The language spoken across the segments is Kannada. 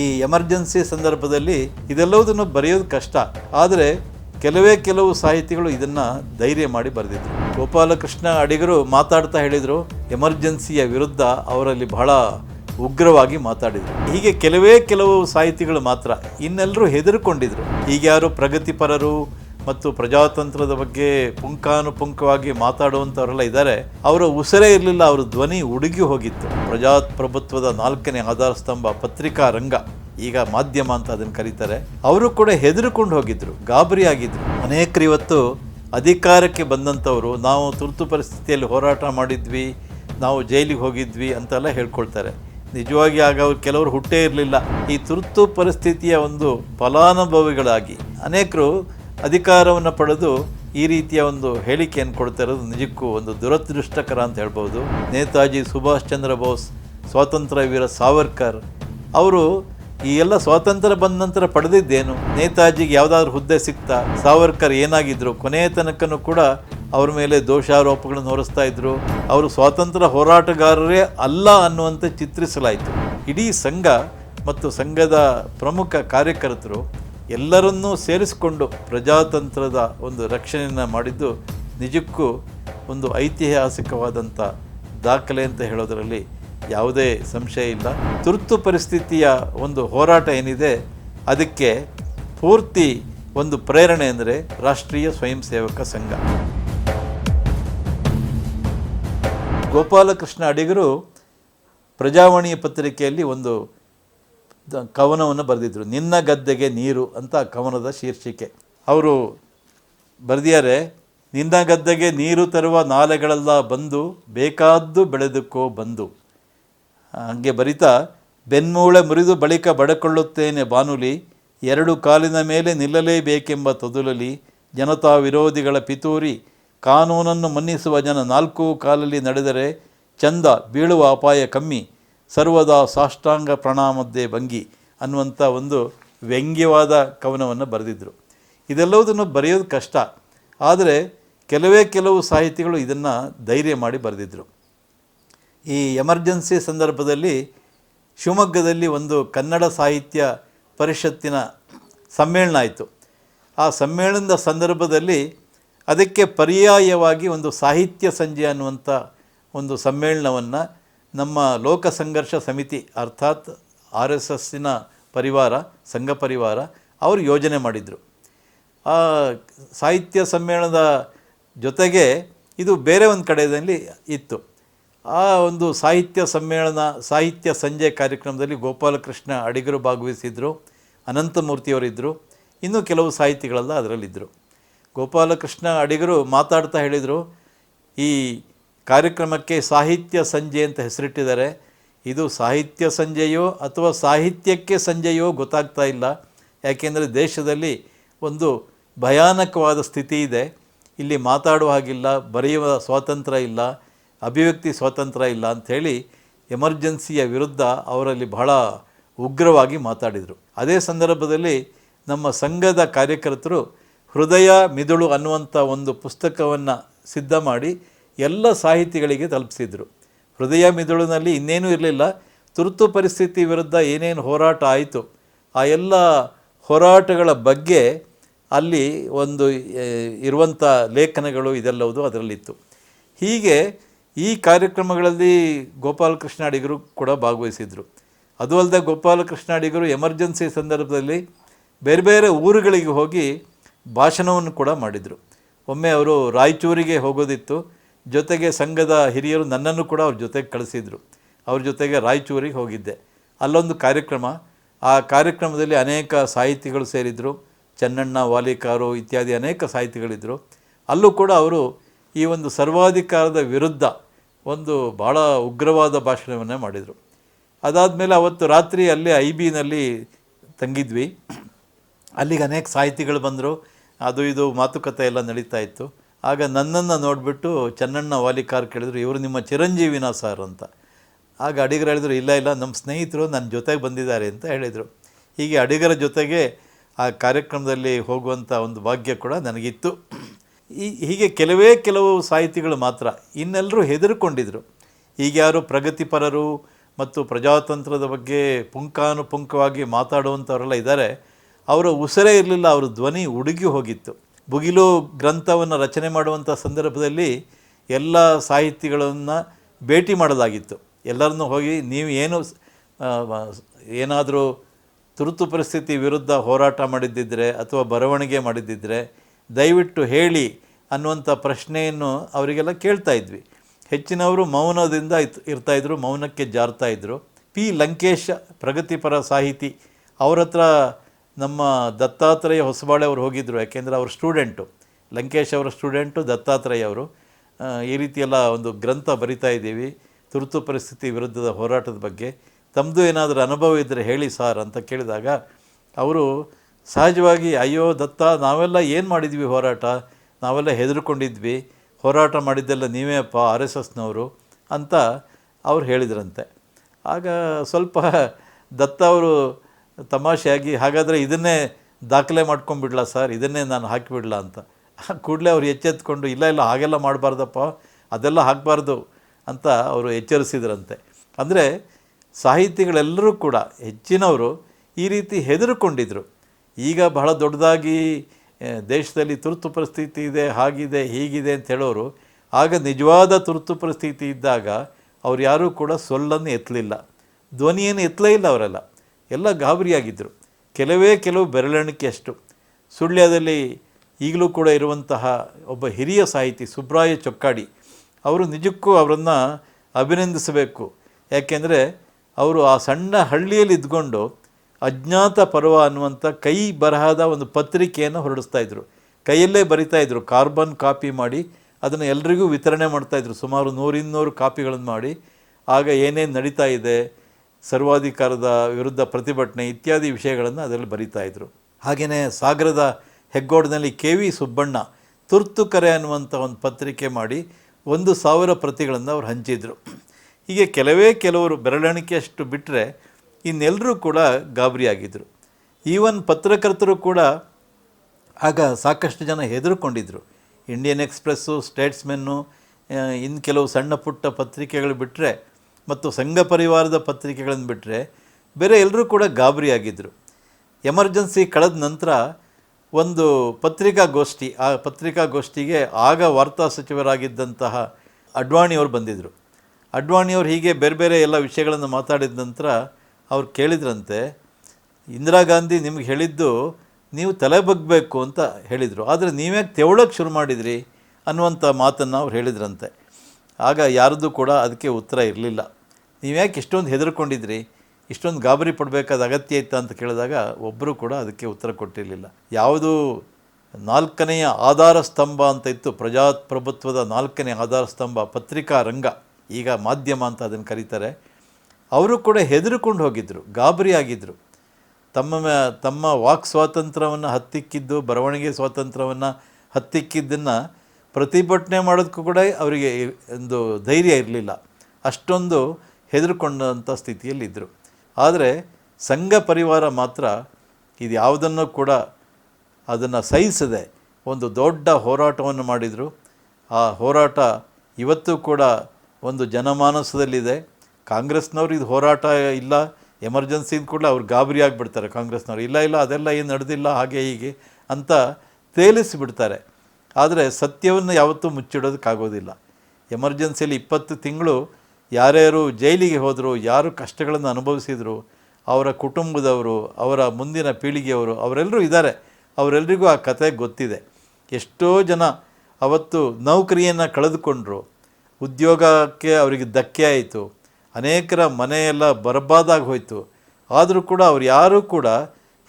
ಈ ಎಮರ್ಜೆನ್ಸಿ ಸಂದರ್ಭದಲ್ಲಿ ಇದೆಲ್ಲವುದನ್ನು ಬರೆಯೋದು ಕಷ್ಟ. ಆದರೆ ಕೆಲವೇ ಕೆಲವು ಸಾಹಿತಿಗಳು ಇದನ್ನು ಧೈರ್ಯ ಮಾಡಿ ಬರೆದಿದ್ರು. ಗೋಪಾಲಕೃಷ್ಣ ಅಡಿಗರು ಮಾತಾಡ್ತಾ ಹೇಳಿದರು, ಎಮರ್ಜೆನ್ಸಿಯ ವಿರುದ್ಧ ಅವರಲ್ಲಿ ಬಹಳ ಉಗ್ರವಾಗಿ ಮಾತಾಡಿದರು. ಹೀಗೆ ಕೆಲವೇ ಕೆಲವು ಸಾಹಿತಿಗಳು ಮಾತ್ರ ಇನ್ನೆಲ್ಲರೂ ಹೆದರ್ಕೊಂಡಿದ್ರು. ಈಗ ಯಾರು ಪ್ರಗತಿಪರರು ಮತ್ತು ಪ್ರಜಾತಂತ್ರದ ಬಗ್ಗೆ ಪುಂಖಾನುಪುಂಖವಾಗಿ ಮಾತಾಡುವಂಥವರೆಲ್ಲ ಇದ್ದಾರೆ. ಅವರ ಉಸಿರೇ ಇರಲಿಲ್ಲ, ಅವರ ಧ್ವನಿ ಉಡುಗಿ ಹೋಗಿತ್ತು. ಪ್ರಜಾಪ್ರಭುತ್ವದ ನಾಲ್ಕನೇ ಆಧಾರ ಸ್ತಂಭ ಪತ್ರಿಕಾ ರಂಗ. ಈಗ ಮಾಧ್ಯಮ ಅಂತ ಅದನ್ನು ಕರೀತಾರೆ. ಅವರು ಕೂಡ ಹೆದರ್ಕೊಂಡು ಹೋಗಿದ್ರು, ಗಾಬರಿಯಾಗಿದ್ರು. ಅನೇಕರು ಇವತ್ತು ಅಧಿಕಾರಕ್ಕೆ ಬಂದಂಥವರು, ನಾವು ತುರ್ತು ಪರಿಸ್ಥಿತಿಯಲ್ಲಿ ಹೋರಾಟ ಮಾಡಿದ್ವಿ, ನಾವು ಜೈಲಿಗೆ ಹೋಗಿದ್ವಿ ಅಂತೆಲ್ಲ ಹೇಳ್ಕೊಳ್ತಾರೆ. ನಿಜವಾಗಿ ಆಗ ಅವ್ರು ಕೆಲವರು ಹುಟ್ಟೇ ಇರಲಿಲ್ಲ. ಈ ತುರ್ತು ಪರಿಸ್ಥಿತಿಯ ಒಂದು ಫಲಾನುಭವಿಗಳಾಗಿ ಅನೇಕರು ಅಧಿಕಾರವನ್ನು ಪಡೆದು ಈ ರೀತಿಯ ಒಂದು ಹೇಳಿಕೆಯನ್ನು ಕೊಡ್ತಾ ಇರೋದು ನಿಜಕ್ಕೂ ಒಂದು ದುರದೃಷ್ಟಕರ ಅಂತ ಹೇಳ್ಬೋದು. ನೇತಾಜಿ ಸುಭಾಷ್ ಚಂದ್ರ ಬೋಸ್, ಸ್ವಾತಂತ್ರ್ಯ ವೀರ ಸಾವರ್ಕರ್, ಅವರು ಈ ಎಲ್ಲ ಸ್ವಾತಂತ್ರ್ಯ ಬಂದ ನಂತರ ಪಡೆದಿದ್ದೇನು? ನೇತಾಜಿಗೆ ಯಾವುದಾದ್ರೂ ಹುದ್ದೆ ಸಿಗ್ತಾ ಸಾವರ್ಕರ್ ಏನಾಗಿದ್ರು? ಕೊನೆಯ ತನಕನೂ ಕೂಡ ಅವ್ರ ಮೇಲೆ ದೋಷಾರೋಪಗಳನ್ನು ಹೊರಿಸ್ತಾ ಇದ್ರು. ಅವರು ಸ್ವಾತಂತ್ರ್ಯ ಹೋರಾಟಗಾರರೇ ಅಲ್ಲ ಅನ್ನುವಂತೆ ಚಿತ್ರಿಸಲಾಯಿತು. ಇಡೀ ಸಂಘ ಮತ್ತು ಸಂಘದ ಪ್ರಮುಖ ಕಾರ್ಯಕರ್ತರು ಎಲ್ಲರನ್ನೂ ಸೇರಿಸಿಕೊಂಡು ಪ್ರಜಾತಂತ್ರದ ಒಂದು ರಕ್ಷಣೆಯನ್ನು ಮಾಡಿದ್ದು ನಿಜಕ್ಕೂ ಒಂದು ಐತಿಹಾಸಿಕವಾದಂಥ ದಾಖಲೆ ಅಂತ ಹೇಳೋದರಲ್ಲಿ ಯಾವುದೇ ಸಂಶಯ ಇಲ್ಲ. ತುರ್ತು ಪರಿಸ್ಥಿತಿಯ ಒಂದು ಹೋರಾಟ ಏನಿದೆ, ಅದಕ್ಕೆ ಪೂರ್ತಿ ಒಂದು ಪ್ರೇರಣೆ ಅಂದರೆ ರಾಷ್ಟ್ರೀಯ ಸ್ವಯಂ ಸೇವಕ ಸಂಘ. ಗೋಪಾಲಕೃಷ್ಣ ಅಡಿಗರು ಪ್ರಜಾವಾಣಿಯ ಪತ್ರಿಕೆಯಲ್ಲಿ ಒಂದು ಕವನವನ್ನು ಬರೆದಿದ್ರು. ನಿನ್ನ ಗದ್ದೆಗೆ ನೀರು ಅಂತ ಕವನದ ಶೀರ್ಷಿಕೆ. ಅವರು ಬರೆದಿದ್ದಾರೆ. ನಿನ್ನ ಗದ್ದೆಗೆ ನೀರು ತರುವ ನಾಲೆಗಳೆಲ್ಲ ಬಂದು, ಬೇಕಾದ್ದು ಬೆಳೆದುಕೋ ಬಂದು. ಹಂಗೆ ಬರಿತಾ, ಬೆನ್ಮೂಳೆ ಮುರಿದು ಬಳಿಕ ಬಡಕೊಳ್ಳುತ್ತೇನೆ ಬಾನುಲಿ, ಎರಡು ಕಾಲಿನ ಮೇಲೆ ನಿಲ್ಲಲೇಬೇಕೆಂಬ ತೊದಲಲಿ, ಜನತಾ ವಿರೋಧಿಗಳ ಪಿತೂರಿ, ಕಾನೂನನ್ನು ಮನ್ನಿಸುವ ಜನ ನಾಲ್ಕು ಕಾಲಲ್ಲಿ ನಡೆದರೆ ಚಂದ ಬೀಳುವ ಅಪಾಯ ಕಮ್ಮಿ. ಸರ್ವದಾ ಸಾಷ್ಟಾಂಗ ಪ್ರಣಾಮದ್ದೇ ಭಂಗಿ ಅನ್ನುವಂಥ ಒಂದು ವ್ಯಂಗ್ಯವಾದ ಕವನವನ್ನು ಬರೆದಿದ್ದರು ಇದೆಲ್ಲವುದನ್ನು ಬರೆಯೋದು ಕಷ್ಟ. ಆದರೆ ಕೆಲವೇ ಕೆಲವು ಸಾಹಿತಿಗಳು ಇದನ್ನು ಧೈರ್ಯ ಮಾಡಿ ಬರೆದಿದ್ದರು ಈ ಎಮರ್ಜೆನ್ಸಿ ಸಂದರ್ಭದಲ್ಲಿ ಶಿವಮೊಗ್ಗದಲ್ಲಿ ಒಂದು ಕನ್ನಡ ಸಾಹಿತ್ಯ ಪರಿಷತ್ತಿನ ಸಮ್ಮೇಳನ ಆಯಿತು. ಆ ಸಮ್ಮೇಳನದ ಸಂದರ್ಭದಲ್ಲಿ ಅದಕ್ಕೆ ಪರ್ಯಾಯವಾಗಿ ಒಂದು ಸಾಹಿತ್ಯ ಸಂಜೆ ಅನ್ನುವಂಥ ಒಂದು ಸಮ್ಮೇಳನವನ್ನು ನಮ್ಮ ಲೋಕ ಸಂಘರ್ಷ ಸಮಿತಿ ಅರ್ಥಾತ್ ಆರ್ ಎಸ್ ಎಸ್ಸಿನ ಪರಿವಾರ, ಸಂಘ ಪರಿವಾರ, ಅವರು ಯೋಜನೆ ಮಾಡಿದರು. ಆ ಸಾಹಿತ್ಯ ಸಮ್ಮೇಳನದ ಜೊತೆಗೆ ಇದು ಬೇರೆ ಒಂದು ಕಡೆಯಲ್ಲಿ ಇತ್ತು. ಆ ಒಂದು ಸಾಹಿತ್ಯ ಸಮ್ಮೇಳನ, ಸಾಹಿತ್ಯ ಸಂಜೆ ಕಾರ್ಯಕ್ರಮದಲ್ಲಿ ಗೋಪಾಲಕೃಷ್ಣ ಅಡಿಗರು ಭಾಗವಹಿಸಿದರು ಅನಂತಮೂರ್ತಿಯವರಿದ್ದರು ಇನ್ನೂ ಕೆಲವು ಸಾಹಿತಿಗಳೆಲ್ಲ ಅದರಲ್ಲಿದ್ದರು ಗೋಪಾಲಕೃಷ್ಣ ಅಡಿಗರು ಮಾತಾಡ್ತಾ ಹೇಳಿದರು, ಈ ಕಾರ್ಯಕ್ರಮಕ್ಕೆ ಸಾಹಿತ್ಯ ಸಂಜೆ ಅಂತ ಹೆಸರಿಟ್ಟಿದ್ದಾರೆ. ಇದು ಸಾಹಿತ್ಯ ಸಂಜೆಯೋ ಅಥವಾ ಸಾಹಿತ್ಯಕ್ಕೆ ಸಂಜೆಯೋ ಗೊತ್ತಾಗ್ತಾ ಇಲ್ಲ. ಯಾಕೆಂದರೆ ದೇಶದಲ್ಲಿ ಒಂದು ಭಯಾನಕವಾದ ಸ್ಥಿತಿ ಇದೆ. ಇಲ್ಲಿ ಮಾತಾಡುವ ಹಾಗಿಲ್ಲ, ಬರೆಯುವ ಸ್ವಾತಂತ್ರ್ಯ ಇಲ್ಲ, ಅಭಿವ್ಯಕ್ತಿ ಸ್ವಾತಂತ್ರ್ಯ ಇಲ್ಲ ಅಂಥೇಳಿ ಎಮರ್ಜೆನ್ಸಿಯ ವಿರುದ್ಧ ಅವರಲ್ಲಿ ಬಹಳ ಉಗ್ರವಾಗಿ ಮಾತಾಡಿದರು. ಅದೇ ಸಂದರ್ಭದಲ್ಲಿ ನಮ್ಮ ಸಂಘದ ಕಾರ್ಯಕರ್ತರು ಹೃದಯ ಮಿದುಳು ಅನ್ನುವಂಥ ಒಂದು ಪುಸ್ತಕವನ್ನು ಸಿದ್ಧ ಮಾಡಿ ಎಲ್ಲ ಸಾಹಿತಿಗಳಿಗೆ ತಲುಪಿಸಿದರು. ಹೃದಯ ಮಿದುಳಿನಲ್ಲಿ ಇನ್ನೇನೂ ಇರಲಿಲ್ಲ. ತುರ್ತು ಪರಿಸ್ಥಿತಿ ವಿರುದ್ಧ ಏನೇನು ಹೋರಾಟ ಆಯಿತು, ಆ ಎಲ್ಲ ಹೋರಾಟಗಳ ಬಗ್ಗೆ ಅಲ್ಲಿ ಒಂದು ಇರುವಂಥ ಲೇಖನಗಳು ಇದೆಲ್ಲವುದು ಅದರಲ್ಲಿತ್ತು. ಹೀಗೆ ಈ ಕಾರ್ಯಕ್ರಮಗಳಲ್ಲಿ ಗೋಪಾಲಕೃಷ್ಣ ಅಡಿಗರು ಕೂಡ ಭಾಗವಹಿಸಿದರು. ಅದು ಅಲ್ಲದೆ ಗೋಪಾಲಕೃಷ್ಣ ಅಡಿಗರು ಎಮರ್ಜೆನ್ಸಿ ಸಂದರ್ಭದಲ್ಲಿ ಬೇರೆ ಬೇರೆ ಊರುಗಳಿಗೆ ಹೋಗಿ ಭಾಷಣವನ್ನು ಕೂಡ ಮಾಡಿದರು. ಒಮ್ಮೆ ಅವರು ರಾಯಚೂರಿಗೆ ಹೋಗೋದಿತ್ತು. ಜೊತೆಗೆ ಸಂಘದ ಹಿರಿಯರು ನನ್ನನ್ನು ಕೂಡ ಅವ್ರ ಜೊತೆಗೆ ಕಳಿಸಿದರು. ಅವ್ರ ಜೊತೆಗೆ ರಾಯಚೂರಿಗೆ ಹೋಗಿದ್ದೆ. ಅಲ್ಲೊಂದು ಕಾರ್ಯಕ್ರಮ. ಆ ಕಾರ್ಯಕ್ರಮದಲ್ಲಿ ಅನೇಕ ಸಾಹಿತಿಗಳು ಸೇರಿದರು. ಚನ್ನಣ್ಣ, ವಾಲಿಕಾರು ಇತ್ಯಾದಿ ಅನೇಕ ಸಾಹಿತಿಗಳಿದ್ದರು ಅಲ್ಲೂ ಕೂಡ ಅವರು ಈ ಒಂದು ಸರ್ವಾಧಿಕಾರದ ವಿರುದ್ಧ ಒಂದು ಭಾಳ ಉಗ್ರವಾದ ಭಾಷಣವನ್ನೇ ಮಾಡಿದರು. ಅದಾದಮೇಲೆ ಅವತ್ತು ರಾತ್ರಿ ಅಲ್ಲಿ ಐ ಬಿನಲ್ಲಿ ತಂಗಿದ್ವಿ. ಅಲ್ಲಿಗೆ ಅನೇಕ ಸಾಹಿತಿಗಳು ಬಂದರು. ಅದು ಇದು ಮಾತುಕತೆ ಎಲ್ಲ ನಡೀತಾ ಇತ್ತು. ಆಗ ನನ್ನನ್ನು ನೋಡಿಬಿಟ್ಟು ಚೆನ್ನಣ್ಣ ವಾಲಿಕಾರ್ ಕೇಳಿದ್ರು, ಇವರು ನಿಮ್ಮ ಚಿರಂಜೀವಿನ ಸರ್ ಅಂತ. ಆಗ ಅಡಿಗರು ಹೇಳಿದರು, ಇಲ್ಲ ಇಲ್ಲ ನಮ್ಮ ಸ್ನೇಹಿತರು ನನ್ನ ಜೊತೆಗೆ ಬಂದಿದ್ದಾರೆ ಅಂತ ಹೇಳಿದರು. ಹೀಗೆ ಅಡಿಗರ ಜೊತೆಗೆ ಆ ಕಾರ್ಯಕ್ರಮದಲ್ಲಿ ಹೋಗುವಂಥ ಒಂದು ಭಾಗ್ಯ ಕೂಡ ನನಗಿತ್ತು. ಈ, ಹೀಗೆ ಕೆಲವೇ ಕೆಲವು ಸಾಹಿತಿಗಳು ಮಾತ್ರ ಇನ್ನೆಲ್ಲರೂ ಹೆದರ್ಕೊಂಡಿದ್ರು. ಈಗ ಯಾರು ಪ್ರಗತಿಪರರು ಮತ್ತು ಪ್ರಜಾತಂತ್ರದ ಬಗ್ಗೆ ಪುಂಕಾನುಪುಂಕವಾಗಿ ಮಾತಾಡುವಂಥವರೆಲ್ಲ ಇದ್ದಾರೆ, ಅವರ ಉಸಿರೇ ಇರಲಿಲ್ಲ, ಅವರ ಧ್ವನಿ ಉಡುಗಿ ಹೋಗಿತ್ತು. ಬುಗಿಲು ಗ್ರಂಥವನ್ನು ರಚನೆ ಮಾಡುವಂಥ ಸಂದರ್ಭದಲ್ಲಿ ಎಲ್ಲ ಸಾಹಿತಿಗಳನ್ನು ಭೇಟಿ ಮಾಡೋದಾಗಿತ್ತು ಎಲ್ಲರನ್ನೂ ಹೋಗಿ ನೀವು ಏನು ಏನಾದರೂ ತುರ್ತು ಪರಿಸ್ಥಿತಿ ವಿರುದ್ಧ ಹೋರಾಟ ಮಾಡಿದ್ದಿದ್ರೆ ಅಥವಾ ಬರವಣಿಗೆ ಮಾಡಿದ್ದಿದ್ರೆ ದಯವಿಟ್ಟು ಹೇಳಿ ಅನ್ನುವಂಥ ಪ್ರಶ್ನೆಯನ್ನು ಅವರಿಗೆಲ್ಲ ಕೇಳ್ತಾ ಇದ್ವಿ. ಹೆಚ್ಚಿನವರು ಮೌನದಿಂದ ಇರ್ತಾಯಿದ್ರು ಮೌನಕ್ಕೆ ಜಾರ್ತಾಯಿದ್ರು ಪಿ ಲಂಕೇಶ್ ಪ್ರಗತಿಪರ ಸಾಹಿತಿ ಅವರತ್ರ ಹತ್ರ ನಮ್ಮ ದತ್ತಾತ್ರೇಯ ಹೊಸಬಾಳೆ ಅವರು ಹೋಗಿದ್ದರು ಯಾಕೆಂದರೆ ಅವ್ರ ಸ್ಟೂಡೆಂಟು ಲಂಕೇಶ್ ಅವರ ಸ್ಟೂಡೆಂಟು ದತ್ತಾತ್ರೇಯ ಅವರು. ಈ ರೀತಿಯೆಲ್ಲ ಒಂದು ಗ್ರಂಥ ಬರಿತಾ ಇದ್ದೀವಿ, ತುರ್ತು ಪರಿಸ್ಥಿತಿ ವಿರುದ್ಧದ ಹೋರಾಟದ ಬಗ್ಗೆ. ತಮ್ಮದು ಏನಾದರೂ ಅನುಭವ ಇದ್ದರೆ ಹೇಳಿ ಸಾರ್ ಅಂತ ಕೇಳಿದಾಗ, ಅವರು ಸಹಜವಾಗಿ, ಅಯ್ಯೋ, ದತ್ತ, ನಾವೆಲ್ಲ ಏನು ಮಾಡಿದ್ವಿ ಹೋರಾಟ? ನಾವೆಲ್ಲ ಹೆದರ್ಕೊಂಡಿದ್ವಿ. ಹೋರಾಟ ಮಾಡಿದ್ದೆಲ್ಲ ನೀವೇ ಅಪ್ಪ, ಆರ್ ಎಸ್ ಎಸ್ನವರು ಅಂತ ಅವ್ರು ಹೇಳಿದ್ರಂತೆ. ಆಗ ಸ್ವಲ್ಪ ದತ್ತ ಅವರು ತಮಾಷೆಯಾಗಿ, ಹಾಗಾದರೆ ಇದನ್ನೇ ದಾಖಲೆ ಮಾಡ್ಕೊಂಬಿಡ್ಲಾ ಸರ್? ಇದನ್ನೇ ನಾನು ಹಾಕಿಬಿಡ್ಲಾ ಅಂತ. ಕೂಡಲೇ ಅವ್ರು ಎಚ್ಚೆತ್ಕೊಂಡು, ಇಲ್ಲ ಇಲ್ಲ, ಹಾಗೆಲ್ಲ ಮಾಡಬಾರ್ದಪ್ಪ, ಅದೆಲ್ಲ ಹಾಕಬಾರ್ದು ಅಂತ ಅವರು ಎಚ್ಚರಿಸಿದ್ರಂತೆ. ಅಂದರೆ ಸಾಹಿತಿಗಳೆಲ್ಲರೂ ಕೂಡ ಹೆಚ್ಚಿನವರು ಈ ರೀತಿ ಹೆದರುಕೊಂಡಿದ್ದರು ಈಗ ಬಹಳ ದೊಡ್ಡದಾಗಿ ದೇಶದಲ್ಲಿ ತುರ್ತು ಪರಿಸ್ಥಿತಿ ಇದೆ, ಹಾಗಿದೆ, ಹೀಗಿದೆ ಅಂತ ಹೇಳೋರು, ಆಗ ನಿಜವಾದ ತುರ್ತು ಪರಿಸ್ಥಿತಿ ಇದ್ದಾಗ ಅವ್ರು ಯಾರೂ ಕೂಡ ಸೊಲ್ಲನ್ನು ಎತ್ತಲಿಲ್ಲ. ಧ್ವನಿಯನ್ನು ಎತ್ತಲೇ ಇಲ್ಲ ಅವರೆಲ್ಲ. ಎಲ್ಲ ಗಾಬರಿಯಾಗಿದ್ದರು. ಕೆಲವೇ ಕೆಲವು ಬೆರಳೆಣಿಕೆಯಷ್ಟು. ಸುಳ್ಯದಲ್ಲಿ ಈಗಲೂ ಕೂಡ ಇರುವಂತಹ ಒಬ್ಬ ಹಿರಿಯ ಸಾಹಿತಿ ಸುಬ್ರಾಯ ಚೊಕ್ಕಾಡಿ, ಅವರು ನಿಜಕ್ಕೂ ಅವರನ್ನು ಅಭಿನಂದಿಸಬೇಕು. ಯಾಕೆಂದರೆ ಅವರು ಆ ಸಣ್ಣ ಹಳ್ಳಿಯಲ್ಲಿ ಇದ್ಕೊಂಡು ಅಜ್ಞಾತ ಪರ್ವ ಅನ್ನುವಂಥ ಕೈ ಬರಹದ ಒಂದು ಪತ್ರಿಕೆಯನ್ನು ಹೊರಡಿಸ್ತಾ ಇದ್ದರು ಕೈಯಲ್ಲೇ ಬರಿತಾ ಇದ್ದರು ಕಾರ್ಬನ್ ಕಾಪಿ ಮಾಡಿ ಅದನ್ನು ಎಲ್ರಿಗೂ ವಿತರಣೆ ಮಾಡ್ತಾಯಿದ್ರು ಸುಮಾರು ನೂರಿನ್ನೂರು ಕಾಪಿಗಳನ್ನು ಮಾಡಿ. ಆಗ ಏನೇನು ನಡೀತಾ ಇದೆ? ಸರ್ವಾಧಿಕಾರದ ವಿರುದ್ಧ ಪ್ರತಿಭಟನೆ ಇತ್ಯಾದಿ ವಿಷಯಗಳನ್ನು ಅದರಲ್ಲಿ ಬರಿತಾ ಇದ್ದರು ಹಾಗೆಯೇ ಸಾಗರದ ಹೆಗ್ಗೋಡಿನಲ್ಲಿ ಕೆ ವಿ ಸುಬ್ಬಣ್ಣ ತುರ್ತು ಕರೆ ಅನ್ನುವಂಥ ಒಂದು ಪತ್ರಿಕೆ ಮಾಡಿ ಒಂದು ಸಾವಿರ ಪ್ರತಿಗಳನ್ನು ಅವ್ರು ಹಂಚಿದ್ರು. ಹೀಗೆ ಕೆಲವೇ ಕೆಲವರು ಬೆರಳೆಣಿಕೆಯಷ್ಟು ಬಿಟ್ಟರೆ ಇನ್ನೆಲ್ಲರೂ ಕೂಡ ಗಾಬರಿಯಾಗಿದ್ದರು ಈವನ್ ಪತ್ರಕರ್ತರು ಕೂಡ ಆಗ ಸಾಕಷ್ಟು ಜನ ಹೆದರ್ಕೊಂಡಿದ್ದರು ಇಂಡಿಯನ್ ಎಕ್ಸ್ಪ್ರೆಸ್ಸು, ಸ್ಟೇಟ್ಸ್ಮೆನ್ನು ಇನ್ನು ಕೆಲವು ಸಣ್ಣ ಪುಟ್ಟ ಪತ್ರಿಕೆಗಳು ಬಿಟ್ಟರೆ ಮತ್ತು ಸಂಘ ಪರಿವಾರದ ಪತ್ರಿಕೆಗಳನ್ನು ಬಿಟ್ಟರೆ ಬೇರೆ ಎಲ್ಲರೂ ಕೂಡ ಗಾಬರಿಯಾಗಿದ್ದರು. ಎಮರ್ಜೆನ್ಸಿ ಕಳೆದ ನಂತರ ಒಂದು ಪತ್ರಿಕಾಗೋಷ್ಠಿ, ಆ ಪತ್ರಿಕಾಗೋಷ್ಠಿಗೆ ಆಗ ವಾರ್ತಾ ಸಚಿವರಾಗಿದ್ದಂತಹ ಅಡ್ವಾಣಿಯವರು ಬಂದಿದ್ದರು. ಅಡ್ವಾಣಿಯವರು ಹೀಗೆ ಬೇರೆ ಬೇರೆ ಎಲ್ಲ ವಿಷಯಗಳನ್ನು ಮಾತಾಡಿದ ನಂತರ ಅವ್ರು ಕೇಳಿದ್ರಂತೆ, ಇಂದಿರಾ ಗಾಂಧಿ ನಿಮ್ಗೆ ಹೇಳಿದ್ದು ನೀವು ತಲೆ ಬಗ್ಬೇಕು ಅಂತ ಹೇಳಿದರು. ಆದರೆ ನೀವ್ಯಾಕೆ ತೆವಳಕ್ಕೆ ಶುರು ಮಾಡಿದ್ರಿ ಅನ್ನುವಂಥ ಮಾತನ್ನು ಅವ್ರು ಹೇಳಿದ್ರಂತೆ. ಆಗ ಯಾರದ್ದು ಕೂಡ ಅದಕ್ಕೆ ಉತ್ತರ ಇರಲಿಲ್ಲ. ನೀವು ಯಾಕೆ ಇಷ್ಟೊಂದು ಹೆದರ್ಕೊಂಡಿದ್ರಿ? ಇಷ್ಟೊಂದು ಗಾಬರಿ ಪಡಬೇಕಾದ ಅಗತ್ಯ ಇತ್ತ ಅಂತ ಕೇಳಿದಾಗ ಒಬ್ಬರು ಕೂಡ ಅದಕ್ಕೆ ಉತ್ತರ ಕೊಟ್ಟಿರಲಿಲ್ಲ. ಯಾವುದು ನಾಲ್ಕನೆಯ ಆಧಾರ ಸ್ತಂಭ ಅಂತ ಇತ್ತು, ಪ್ರಜಾಪ್ರಭುತ್ವದ ನಾಲ್ಕನೇ ಆಧಾರ ಸ್ತಂಭ, ಪತ್ರಿಕಾ ರಂಗ, ಈಗ ಮಾಧ್ಯಮ ಅಂತ ಅದನ್ನು ಕರೀತಾರೆ. ಅವರು ಕೂಡ ಹೆದರ್ಕೊಂಡು ಹೋಗಿದ್ದರು ಗಾಬರಿಯಾಗಿದ್ದರು ತಮ್ಮ ತಮ್ಮ ವಾಕ್ ಸ್ವಾತಂತ್ರ್ಯವನ್ನು ಹತ್ತಿಕ್ಕಿದ್ದು, ಬರವಣಿಗೆ ಸ್ವಾತಂತ್ರ್ಯವನ್ನು ಹತ್ತಿಕ್ಕಿದ್ದನ್ನು ಪ್ರತಿಭಟನೆ ಮಾಡೋದಕ್ಕೂ ಕೂಡ ಅವರಿಗೆ ಒಂದು ಧೈರ್ಯ ಇರಲಿಲ್ಲ. ಅಷ್ಟೊಂದು ಹೆದರ್ಕೊಂಡಂಥ ಸ್ಥಿತಿಯಲ್ಲಿದ್ದರು. ಆದರೆ ಸಂಘ ಪರಿವಾರ ಮಾತ್ರ ಇದು ಯಾವುದನ್ನು ಕೂಡ ಅದನ್ನು ಸಹಿಸದೆ ಒಂದು ದೊಡ್ಡ ಹೋರಾಟವನ್ನು ಮಾಡಿದರು. ಆ ಹೋರಾಟ ಇವತ್ತು ಕೂಡ ಒಂದು ಜನಮಾನಸದಲ್ಲಿದೆ. ಕಾಂಗ್ರೆಸ್ನವ್ರು ಇದು ಹೋರಾಟ ಇಲ್ಲ. ಎಮರ್ಜೆನ್ಸಿ ಕೂಡ ಅವ್ರು ಗಾಬರಿ ಆಗಿಬಿಡ್ತಾರೆ ಕಾಂಗ್ರೆಸ್ನವ್ರು. ಇಲ್ಲ ಇಲ್ಲ, ಅದೆಲ್ಲ ಏನು ನಡೆದಿಲ್ಲ, ಹಾಗೆ ಹೀಗೆ ಅಂತ ತೇಲಿಸಿಬಿಡ್ತಾರೆ. ಆದರೆ ಸತ್ಯವನ್ನು ಯಾವತ್ತೂ ಮುಚ್ಚಿಡೋದಕ್ಕಾಗೋದಿಲ್ಲ. ಎಮರ್ಜೆನ್ಸಿಯಲ್ಲಿ ಇಪ್ಪತ್ತು ತಿಂಗಳು ಯಾರ್ಯಾರು ಜೈಲಿಗೆ ಹೋದರು, ಯಾರು ಕಷ್ಟಗಳನ್ನು ಅನುಭವಿಸಿದರು, ಅವರ ಕುಟುಂಬದವರು, ಅವರ ಮುಂದಿನ ಪೀಳಿಗೆಯವರು, ಅವರೆಲ್ಲರೂ ಇದ್ದಾರೆ. ಅವರೆಲ್ಲರಿಗೂ ಆ ಕತೆ ಗೊತ್ತಿದೆ. ಎಷ್ಟೋ ಜನ ಅವತ್ತು ನೌಕರಿಯನ್ನು ಕಳೆದುಕೊಂಡ್ರು. ಉದ್ಯೋಗಕ್ಕೆ ಅವರಿಗೆ ಧಕ್ಕೆ ಆಯಿತು. ಅನೇಕರ ಮನೆಯೆಲ್ಲ ಬರಬಾದಾಗಿ ಹೋಯಿತು. ಆದರೂ ಕೂಡ ಅವ್ರು ಯಾರೂ ಕೂಡ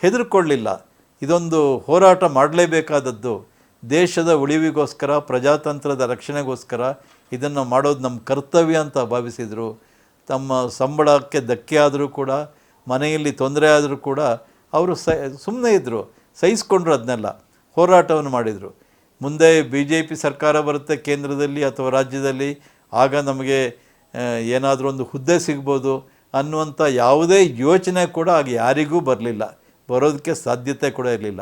ಹೆದರ್ಕೊಳ್ಳಿಲ್ಲ. ಇದೊಂದು ಹೋರಾಟ ಮಾಡಲೇಬೇಕಾದದ್ದು. ದೇಶದ ಉಳಿವಿಗೋಸ್ಕರ, ಪ್ರಜಾತಂತ್ರದ ರಕ್ಷಣೆಗೋಸ್ಕರ ಇದನ್ನು ಮಾಡೋದು ನಮ್ಮ ಕರ್ತವ್ಯ ಅಂತ ಭಾವಿಸಿದರು. ತಮ್ಮ ಸಂಬಳಕ್ಕೆ ಧಕ್ಕೆ ಆದರೂ ಕೂಡ, ಮನೆಯಲ್ಲಿ ತೊಂದರೆ ಆದರೂ ಕೂಡ ಅವರು ಸ ಸುಮ್ಮನೆ ಇದ್ದರು ಸಹಿಸ್ಕೊಂಡ್ರು ಅದನ್ನೆಲ್ಲ ಹೋರಾಟವನ್ನು ಮಾಡಿದರು. ಮುಂದೆ ಬಿ ಜೆ ಪಿ ಸರ್ಕಾರ ಬರುತ್ತೆ ಕೇಂದ್ರದಲ್ಲಿ ಅಥವಾ ರಾಜ್ಯದಲ್ಲಿ, ಆಗ ನಮಗೆ ಏನಾದರೂ ಒಂದು ಹುದ್ದೆ ಸಿಗ್ಬೋದು ಅನ್ನುವಂಥ ಯಾವುದೇ ಯೋಚನೆ ಕೂಡ ಆಗ ಯಾರಿಗೂ ಬರಲಿಲ್ಲ. ಬರೋದಕ್ಕೆ ಸಾಧ್ಯತೆ ಕೂಡ ಇರಲಿಲ್ಲ.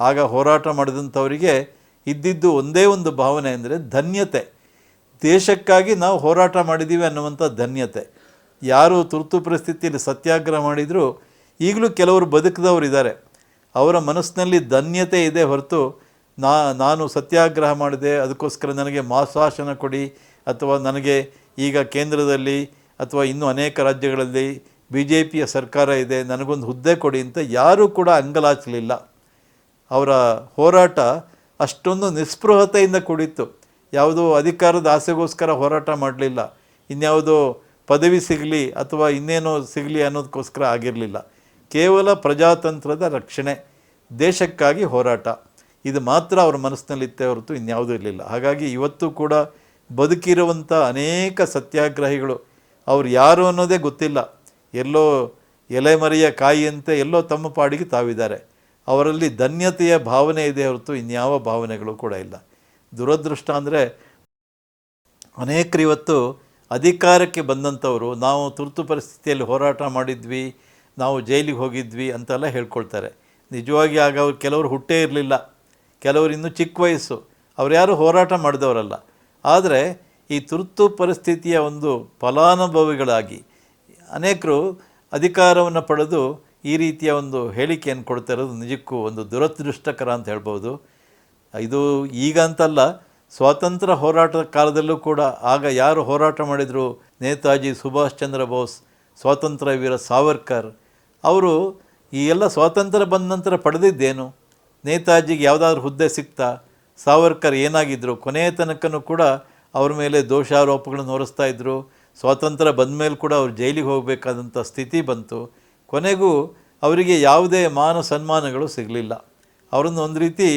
ಆಗ ಹೋರಾಟ ಮಾಡಿದಂಥವರಿಗೆ ಇದ್ದಿದ್ದು ಒಂದೇ ಒಂದು ಭಾವನೆ ಅಂದರೆ ಧನ್ಯತೆ. ದೇಶಕ್ಕಾಗಿ ನಾವು ಹೋರಾಟ ಮಾಡಿದ್ದೀವಿ ಅನ್ನುವಂಥ ಧನ್ಯತೆ. ಯಾರು ತುರ್ತು ಪರಿಸ್ಥಿತಿಯಲ್ಲಿ ಸತ್ಯಾಗ್ರಹ ಮಾಡಿದರೂ ಈಗಲೂ ಕೆಲವರು ಬದುಕಿದವರು ಇದ್ದಾರೆ. ಅವರ ಮನಸ್ಸಿನಲ್ಲಿ ಧನ್ಯತೆ ಇದೆ ಹೊರತು ನಾ, ನಾನು ಸತ್ಯಾಗ್ರಹ ಮಾಡಿದೆ, ಅದಕ್ಕೋಸ್ಕರ ನನಗೆ ಮಾಸಾಶನ ಕೊಡಿ, ಅಥವಾ ನನಗೆ ಈಗ ಕೇಂದ್ರದಲ್ಲಿ ಅಥವಾ ಇನ್ನೂ ಅನೇಕ ರಾಜ್ಯಗಳಲ್ಲಿ ಬಿ ಜೆ ಪಿಯ ಸರ್ಕಾರ ಇದೆ, ನನಗೊಂದು ಹುದ್ದೆ ಕೊಡಿ ಅಂತ ಯಾರೂ ಕೂಡ ಅಂಗಲಾಚಲಿಲ್ಲ. ಅವರ ಹೋರಾಟ ಅಷ್ಟೊಂದು ನಿಸ್ಪೃಹತೆಯಿಂದ ಕೂಡಿತ್ತು. ಯಾವುದೋ ಅಧಿಕಾರದ ಆಸೆಗೋಸ್ಕರ ಹೋರಾಟ ಮಾಡಲಿಲ್ಲ. ಇನ್ಯಾವುದೋ ಪದವಿ ಸಿಗಲಿ ಅಥವಾ ಇನ್ನೇನೋ ಸಿಗಲಿ ಅನ್ನೋದಕ್ಕೋಸ್ಕರ ಆಗಿರಲಿಲ್ಲ. ಕೇವಲ ಪ್ರಜಾತಂತ್ರದ ರಕ್ಷಣೆ, ದೇಶಕ್ಕಾಗಿ ಹೋರಾಟ. ಇದು ಮಾತ್ರ ಅವ್ರ ಮನಸ್ಸಿನಲ್ಲಿತ್ತೆ ಹೊರತು ಇನ್ಯಾವುದೂ ಇರಲಿಲ್ಲ. ಹಾಗಾಗಿ ಇವತ್ತು ಕೂಡ ಬದುಕಿರುವಂಥ ಅನೇಕ ಸತ್ಯಾಗ್ರಹಿಗಳು ಅವ್ರು ಯಾರು ಅನ್ನೋದೇ ಗೊತ್ತಿಲ್ಲ. ಎಲ್ಲೋ ಎಲೆಮರೆಯ ಕಾಯಿಯಂತೆ ಎಲ್ಲೋ ತಮ್ಮ ಪಾಡಿಗೆ ತಾವಿದ್ದಾರೆ. ಅವರಲ್ಲಿ ಧನ್ಯತೆಯ ಭಾವನೆ ಇದೆ ಹೊರತು ಇನ್ಯಾವ ಭಾವನೆಗಳು ಕೂಡ ಇಲ್ಲ. ದುರದೃಷ್ಟ ಅಂದರೆ ಅನೇಕರು ಇವತ್ತು ಅಧಿಕಾರಕ್ಕೆ ಬಂದಂಥವರು, ನಾವು ತುರ್ತು ಪರಿಸ್ಥಿತಿಯಲ್ಲಿ ಹೋರಾಟ ಮಾಡಿದ್ವಿ, ನಾವು ಜೈಲಿಗೆ ಹೋಗಿದ್ವಿ ಅಂತೆಲ್ಲ ಹೇಳ್ಕೊಳ್ತಾರೆ. ನಿಜವಾಗಿ ಆಗ ಅವ್ರು ಕೆಲವರು ಹುಟ್ಟೇ ಇರಲಿಲ್ಲ. ಕೆಲವರು ಇನ್ನೂ ಚಿಕ್ಕ ವಯಸ್ಸು. ಅವ್ರು ಯಾರು ಹೋರಾಟ ಮಾಡಿದವರಲ್ಲ. ಆದರೆ ಈ ತುರ್ತು ಪರಿಸ್ಥಿತಿಯ ಒಂದು ಫಲಾನುಭವಿಗಳಾಗಿ ಅನೇಕರು ಅಧಿಕಾರವನ್ನು ಪಡೆದು ಈ ರೀತಿಯ ಒಂದು ಹೇಳಿಕೆಯನ್ನು ಕೊಡ್ತಾ ಇರೋದು ನಿಜಕ್ಕೂ ಒಂದು ದುರದೃಷ್ಟಕರ ಅಂತ ಹೇಳ್ಬೋದು. ಇದು ಈಗ ಅಂತಲ್ಲ, ಸ್ವಾತಂತ್ರ್ಯ ಹೋರಾಟದ ಕಾಲದಲ್ಲೂ ಕೂಡ ಆಗ ಯಾರು ಹೋರಾಟ ಮಾಡಿದರು? ನೇತಾಜಿ ಸುಭಾಷ್ ಚಂದ್ರ ಬೋಸ್, ಸ್ವಾತಂತ್ರ್ಯ ವೀರ ಸಾವರ್ಕರ್. ಅವರು ಈ ಎಲ್ಲ ಸ್ವಾತಂತ್ರ್ಯ ಬಂದ ನಂತರ ಪಡೆದಿದ್ದೇನು? ನೇತಾಜಿಗೆ ಯಾವುದಾದ್ರೂ ಹುದ್ದೆ ಸಿಗ್ತಾ ಸಾವರ್ಕರ್ ಏನಾಗಿದ್ದರು ಕೊನೆಯ ತನಕನೂ ಕೂಡ ಅವ್ರ ಮೇಲೆ ದೋಷಾರೋಪಗಳನ್ನು ಹೊರಿಸ್ತಾ ಇದ್ದರು ಸ್ವಾತಂತ್ರ್ಯ ಬಂದ ಮೇಲೆ ಕೂಡ ಅವ್ರು ಜೈಲಿಗೆ ಹೋಗಬೇಕಾದಂಥ ಸ್ಥಿತಿ ಬಂತು. ಕೊನೆಗೂ ಅವರಿಗೆ ಯಾವುದೇ ಮಾನ ಸನ್ಮಾನಗಳು ಸಿಗಲಿಲ್ಲ. ಅವರನ್ನು ಒಂದು ರೀತಿ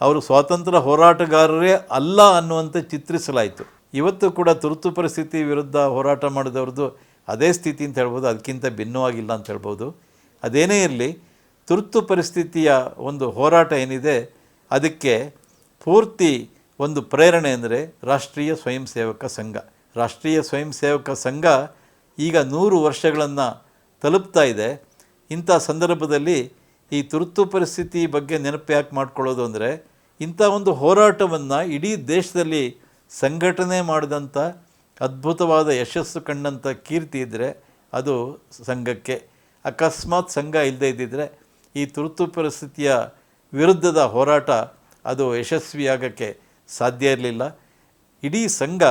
ಅವರು ಸ್ವಾತಂತ್ರ್ಯ ಹೋರಾಟಗಾರರೇ ಅಲ್ಲ ಅನ್ನುವಂತೆ ಚಿತ್ರಿಸಲಾಯಿತು. ಇವತ್ತು ಕೂಡ ತುರ್ತು ಪರಿಸ್ಥಿತಿ ವಿರುದ್ಧ ಹೋರಾಟ ಮಾಡಿದವ್ರದ್ದು ಅದೇ ಸ್ಥಿತಿ ಅಂತ ಹೇಳ್ಬೋದು. ಅದಕ್ಕಿಂತ ಭಿನ್ನವಾಗಿಲ್ಲ ಅಂತ ಹೇಳ್ಬೋದು. ಅದೇನೇ ಇರಲಿ, ತುರ್ತು ಪರಿಸ್ಥಿತಿಯ ಒಂದು ಹೋರಾಟ ಏನಿದೆ, ಅದಕ್ಕೆ ಪೂರ್ತಿ ಒಂದು ಪ್ರೇರಣೆ ಅಂದರೆ ರಾಷ್ಟ್ರೀಯ ಸ್ವಯಂ ಸೇವಕ ಸಂಘ. ರಾಷ್ಟ್ರೀಯ ಸ್ವಯಂ ಸೇವಕ ಸಂಘ ಈಗ ನೂರು ವರ್ಷಗಳನ್ನು ತಲುಪ್ತಾ ಇದೆ. ಇಂಥ ಸಂದರ್ಭದಲ್ಲಿ ಈ ತುರ್ತು ಪರಿಸ್ಥಿತಿ ಬಗ್ಗೆ ನೆನಪು ಯಾಕೆ ಮಾಡ್ಕೊಳ್ಳೋದು ಅಂದರೆ, ಇಂಥ ಒಂದು ಹೋರಾಟವನ್ನು ಇಡೀ ದೇಶದಲ್ಲಿ ಸಂಘಟನೆ ಮಾಡಿದಂಥ ಅದ್ಭುತವಾದ ಯಶಸ್ಸು ಕಂಡಂಥ ಕೀರ್ತಿ ಇದ್ದರೆ ಅದು ಸಂಘಕ್ಕೆ. ಅಕಸ್ಮಾತ್ ಸಂಘ ಇಲ್ಲದೇ ಇದ್ದಿದ್ದರೆ ಈ ತುರ್ತು ಪರಿಸ್ಥಿತಿಯ ವಿರುದ್ಧದ ಹೋರಾಟ ಅದು ಯಶಸ್ವಿಯಾಗಕ್ಕೆ ಸಾಧ್ಯ ಇರಲಿಲ್ಲ. ಇಡೀ ಸಂಘ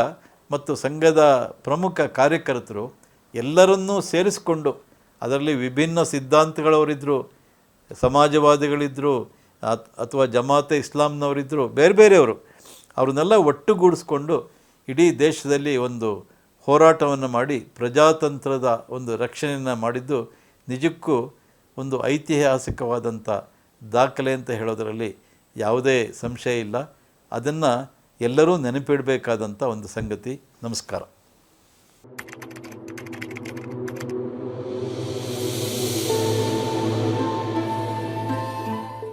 ಮತ್ತು ಸಂಘದ ಪ್ರಮುಖ ಕಾರ್ಯಕರ್ತರು ಎಲ್ಲರನ್ನೂ ಸೇರಿಸಿಕೊಂಡು ಅದರಲ್ಲಿ ವಿಭಿನ್ನ ಸಿದ್ಧಾಂತಗಳವರಿದ್ದರು ಸಮಾಜವಾದಿಗಳಿದ್ದರು ಅಥವಾ ಜಮಾತೆ ಇಸ್ಲಾಂನವರಿದ್ದರು ಬೇರೆ ಬೇರೆಯವರು, ಅವ್ರನ್ನೆಲ್ಲ ಒಟ್ಟುಗೂಡಿಸ್ಕೊಂಡು ಇಡೀ ದೇಶದಲ್ಲಿ ಒಂದು ಹೋರಾಟವನ್ನು ಮಾಡಿ ಪ್ರಜಾತಂತ್ರದ ಒಂದು ರಕ್ಷಣೆಯನ್ನು ಮಾಡಿದ್ದು ನಿಜಕ್ಕೂ ಒಂದು ಐತಿಹಾಸಿಕವಾದಂಥ ದಾಖಲೆ ಅಂತ ಹೇಳೋದರಲ್ಲಿ ಯಾವುದೇ ಸಂಶಯ ಇಲ್ಲ. ಅದನ್ನು ಎಲ್ಲರೂ ನೆನಪಿಡಬೇಕಾದಂಥ ಒಂದು ಸಂಗತಿ. ನಮಸ್ಕಾರ.